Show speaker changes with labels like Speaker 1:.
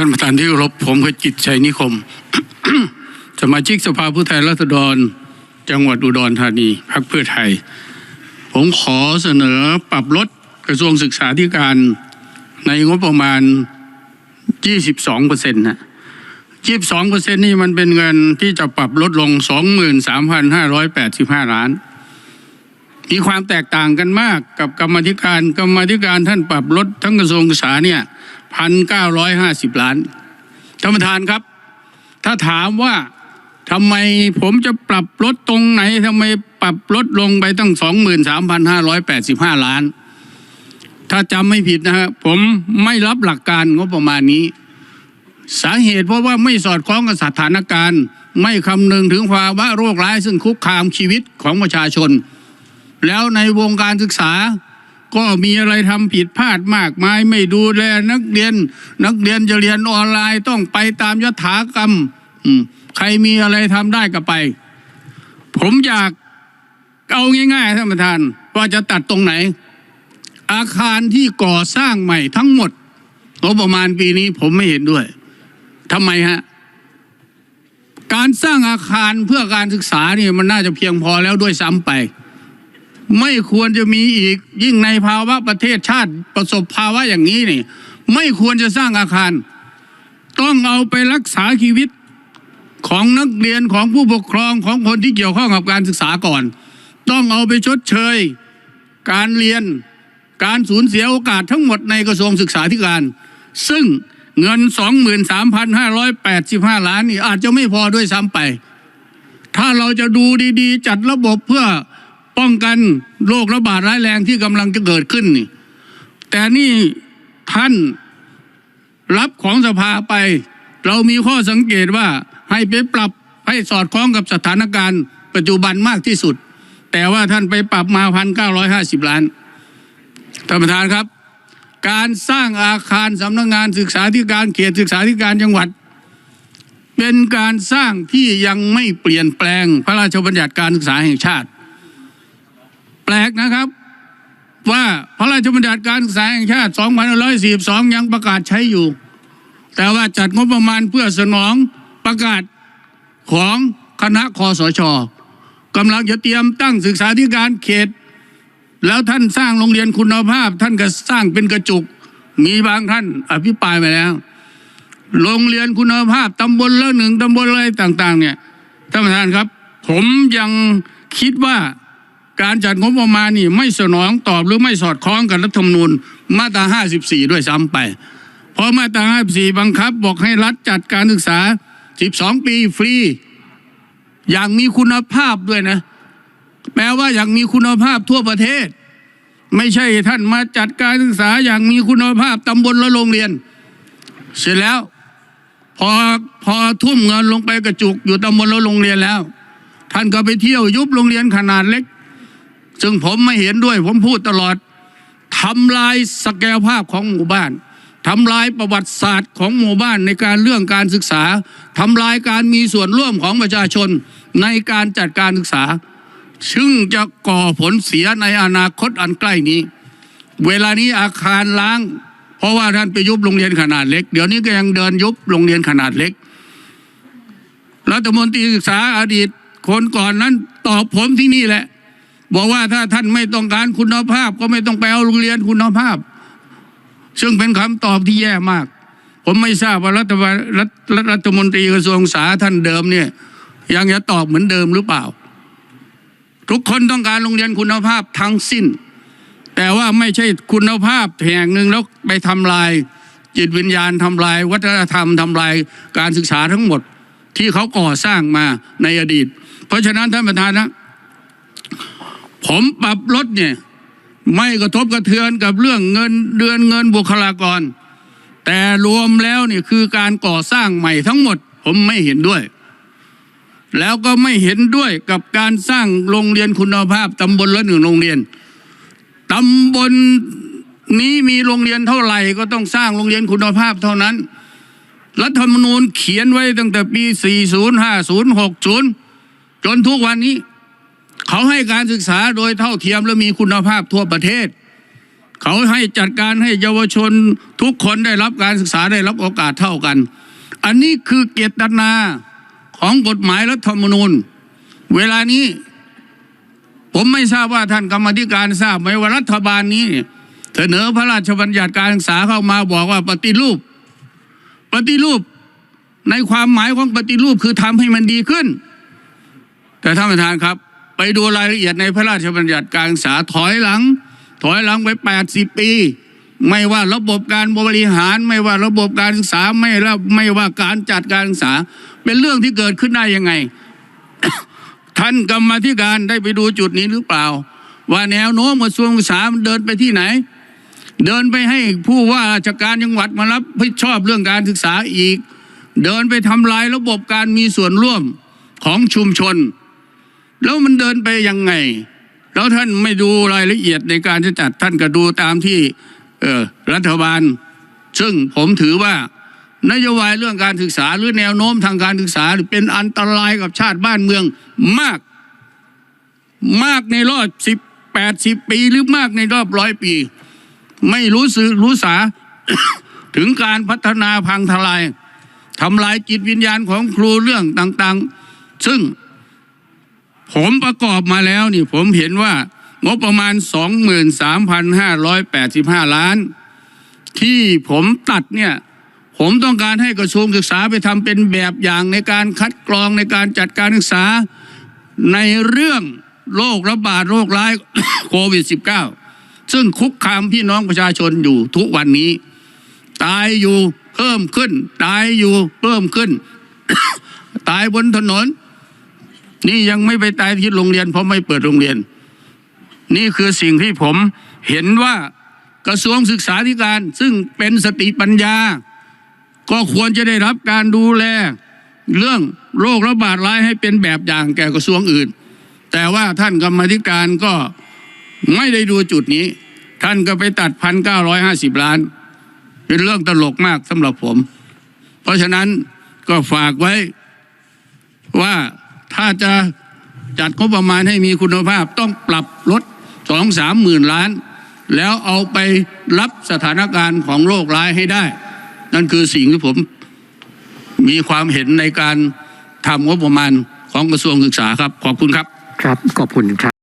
Speaker 1: ท่านประธานที่เคารพผมคือจิตรชัยนิคม สมาชิกสภาผู้แทนราษฎร จังหวัดอุดรธานีพรรคเพื่อไทย ผมขอเสนอปรับลดกระทรวงศึกษาธิการในงบประมาณ 22เปอร์เซ็นต์นะ22เปอร์เซ็นต์นี่มันเป็นเงินที่จะปรับลดลง 23,585 ล้าน มีความแตกต่างกันมากกับกรรมธิการ กรรมธิการท่านปรับลดทั้งกระทรวงศึกษาเนี่ย พันเก้าร้อยห้าสิบล้านท่านประธานครับ ถ้าถามว่าทำไมผมจะปรับลดตรงไหนทำไมปรับลดลงไปตั้งสองหมื่นสามพันห้าร้อยแปดสิบห้าล้าน ถ้าจำไม่ผิดนะฮะผมไม่รับหลักการงบประมาณนี้ สาเหตุเพราะว่าไม่สอดคล้องกับสถานการณ์ ไม่คำนึงถึงภาวะโรคร้ายซึ่งคุกคามชีวิตของประชาชน แล้วในวงการศึกษา ก็มีอะไรทำผิดพลาดมากมายไม่ดูแลนักเรียน นักเรียนจะเรียนออนไลน์ต้องไปตามยถากรรมใครมีอะไรทำได้ก็ไป ผมอยากเอาง่ายๆท่านประธาน ว่าจะตัดตรงไหน อาคารที่ก่อสร้างใหม่ทั้งหมดงบประมาณปีนี้ผมไม่เห็นด้วยทำไมฮะการสร้างอาคารเพื่อการศึกษาเนี่ยมันน่าจะเพียงพอแล้วด้วยซ้ำไป ไม่ควรจะมีอีกยิ่งในภาวะประเทศชาติประสบภาวะอย่างนี้นี่ ไม่ควรจะสร้างอาคาร ต้องเอาไปรักษาชีวิตของนักเรียนของผู้ปกครองของคนที่เกี่ยวข้องกับการศึกษาก่อน ต้องเอาไปชดเชย การเรียนการสูญเสียโอกาสทั้งหมดในกระทรวงศึกษาธิการ ซึ่งเงิน 23,585 ล้านนี่อาจจะไม่พอด้วยซ้ำไป ถ้าเราจะดูดีๆ จัดระบบเพื่อ ป้องกันโรคระบาดร้ายแรงที่กำลังจะเกิดขึ้นนี่แต่นี่ท่านรับของสภาไป เรามีข้อสังเกตว่าให้ไปปรับให้สอดคล้องกับสถานการณ์ปัจจุบันมากที่สุด แต่ว่าท่านไปปรับมาพันเก้าร้อยห้าสิบล้านท่านประธานครับ การสร้างอาคารสำนักงานศึกษาธิการเขตศึกษาธิการจังหวัด เป็นการสร้างที่ยังไม่เปลี่ยนแปลงพระราชบัญญัติการศึกษาแห่งชาติ แปลกนะครับ ว่าพระราชบัญญัติการศึกษาแห่งชาติ 2542 ยังประกาศใช้อยู่ แต่ว่าจัดงบประมาณเพื่อสนองประกาศของคณะคอสชกำลังจะเตรียมตั้งศึกษาธิการเขต แล้วท่านสร้างโรงเรียนคุณภาพ ท่านก็สร้างเป็นกระจุก มีบางท่านอภิปรายมาแล้ว โรงเรียนคุณภาพตำบลละหนึ่งตำบลอะไรต่าง ๆ เนี่ยท่านประธานครับ ผมยังคิดว่า การจัดงบประมาณนี่ไม่สนองตอบหรือไม่สอดคล้องกับรัฐธรรมนูญมาตรา 54 ด้วยซ้ำไป เพราะมาตรา 54 บังคับบอกให้รัฐจัดการศึกษา 12 ปีฟรี อย่างมีคุณภาพด้วยนะ แปลว่าอย่างมีคุณภาพทั่วประเทศ ไม่ใช่ท่านมาจัดการศึกษาอย่างมีคุณภาพตำบลและโรงเรียน เสร็จแล้วพอพอทุ่มเงินลงไปกระจุกอยู่ตำบลและโรงเรียนแล้ว ท่านก็ไปเที่ยวยุบโรงเรียนขนาดเล็ก ซึ่งผมไม่เห็นด้วย ผมพูดตลอดทำลายศักยภาพของหมู่บ้านทำลายประวัติศาสตร์ของหมู่บ้านในการเรื่องการศึกษาทำลายการมีส่วนร่วมของประชาชนในการจัดการศึกษา ซึ่งจะก่อผลเสียในอนาคตอันใกล้นี้ เวลานี้อาคารล้าง เพราะว่าท่านไปยุบโรงเรียนขนาดเล็ก เดี๋ยวนี้ก็ยังเดินยุบโรงเรียนขนาดเล็กรัฐมนตรีศึกษาอดีตคนก่อนนั้นตอบผมที่นี่แหละ บอกว่าถ้าท่านไม่ต้องการคุณภาพ ก็ไม่ต้องไปเอาโรงเรียนคุณภาพ ซึ่งเป็นคำตอบที่แย่มาก ผมไม่ทราบว่ารัฐบาลรัฐรัฐมนตรีกระทรวงศึกษาท่านเดิมเนี่ยยังจะตอบเหมือนเดิมหรือเปล่า ทุกคนต้องการโรงเรียนคุณภาพทั้งสิ้น แต่ว่าไม่ใช่คุณภาพแห่งหนึ่งแล้วไปทำลาย จิตวิญญาณทำลาย วัฒนธรรมทำลายการศึกษาทั้งหมดที่เขาก่อสร้างมาในอดีต เพราะฉะนั้นท่านประธานนะ ผมปรับลดเนี่ย ไม่กระทบกระเทือนกับเรื่องเงินเดือนเงินบุคลากร แต่รวมแล้วเนี่ยคือการก่อสร้างใหม่ทั้งหมด ผมไม่เห็นด้วย แล้วก็ไม่เห็นด้วยกับการสร้างโรงเรียนคุณภาพตำบลละหนึ่งโรงเรียนตำบลนี้มีโรงเรียนเท่าไหร่ก็ต้องสร้างโรงเรียนคุณภาพเท่านั้น รัฐธรรมนูญเขียนไว้ตั้งแต่ปี 40 50 60 จนทุกวันนี้ เขาให้การศึกษาโดยเท่าเทียมและมีคุณภาพทั่วประเทศ เขาให้จัดการให้เยาวชนทุกคนได้รับการศึกษาได้รับโอกาสเท่ากัน อันนี้คือเจตนาของกฎหมายรัฐธรรมนูญ เวลานี้ ผมไม่ทราบว่าท่านกรรมธิการทราบไหมว่ารัฐบาลนี้เนี่ยเสนอพระราชบัญญัติการศึกษาเข้ามาบอกว่าปฏิรูป ปฏิรูปในความหมายของปฏิรูปคือทำให้มันดีขึ้น แต่ท่านประธานครับ ไปดูรายละเอียดในพระราชบัญญัติการศึกษาถอยหลัง ถอยหลังไปแปดสิบปี ไม่ว่าระบบการบริหาร ไม่ว่าระบบการศึกษาไม่ละไม่ว่าการจัดการศึกษา เป็นเรื่องที่เกิดขึ้นได้ยังไง ท่านกรรมธิการได้ไปดูจุดนี้หรือเปล่า ว่าแนวโน้มกระทรวงศึกษาเดินไปที่ไหน เดินไปให้ผู้ว่าราชการจังหวัดมารับผิดชอบเรื่องการศึกษาอีก เดินไปทำลายระบบการมีส่วนร่วมของชุมชน แล้วมันเดินไปยังไง แล้วท่านไม่ดูรายละเอียดในการจะจัดท่านก็ดูตามที่เออรัฐบาล ซึ่งผมถือว่านโยบายเรื่องการศึกษาหรือแนวโน้มทางการศึกษาเป็นอันตรายกับชาติบ้านเมืองมาก มากในรอบสิบแปดสิบปีหรือมากในรอบร้อยปี ไม่รู้สึกรู้สาถึงการพัฒนาพังทลายทำลายจิตวิญญาณของครูเรื่องต่าง ๆ ซึ่ง ผมประกอบมาแล้วนี่ผมเห็นว่างบประมาณ 23,585 ล้าน ที่ผมตัดเนี่ยผมต้องการให้กระทรวงศึกษาไปทำเป็นแบบอย่างในการคัดกรองในการจัดการศึกษาในเรื่องโรคระบาดโรคร้ายโควิด -19 ซึ่งคุกคามพี่น้องประชาชนอยู่ทุกวันนี้ ตายอยู่เพิ่มขึ้น ตายอยู่เพิ่มขึ้น ตายบนถนน นี่ยังไม่ไปตายที่โรงเรียน เพราะไม่เปิดโรงเรียน นี่คือสิ่งที่ผมเห็นว่ากระทรวงศึกษาธิการ ซึ่งเป็นสติปัญญา ก็ควรจะได้รับการดูแล เรื่องโรคระบาดร้ายให้เป็นแบบอย่างแก่กระทรวงอื่น แต่ว่าท่านกรรมธิการก็ไม่ได้ดูจุดนี้ ท่านก็ไปตัดพันเก้าร้อยห้าสิบล้าน เป็นเรื่องตลกมากสำหรับผม เพราะฉะนั้นก็ฝากไว้ว่า ถ้าจะจัดงบประมาณให้มีคุณภาพต้องปรับลดสองสามหมื่นล้าน แล้วเอาไปรับสถานการณ์ของโรคร้ายให้ได้ นั่นคือสิ่งที่ผมมีความเห็นในการทำงบประมาณของกระทรวงศึกษาครับ ขอบคุณครับ
Speaker 2: ครับ ขอบคุณครับ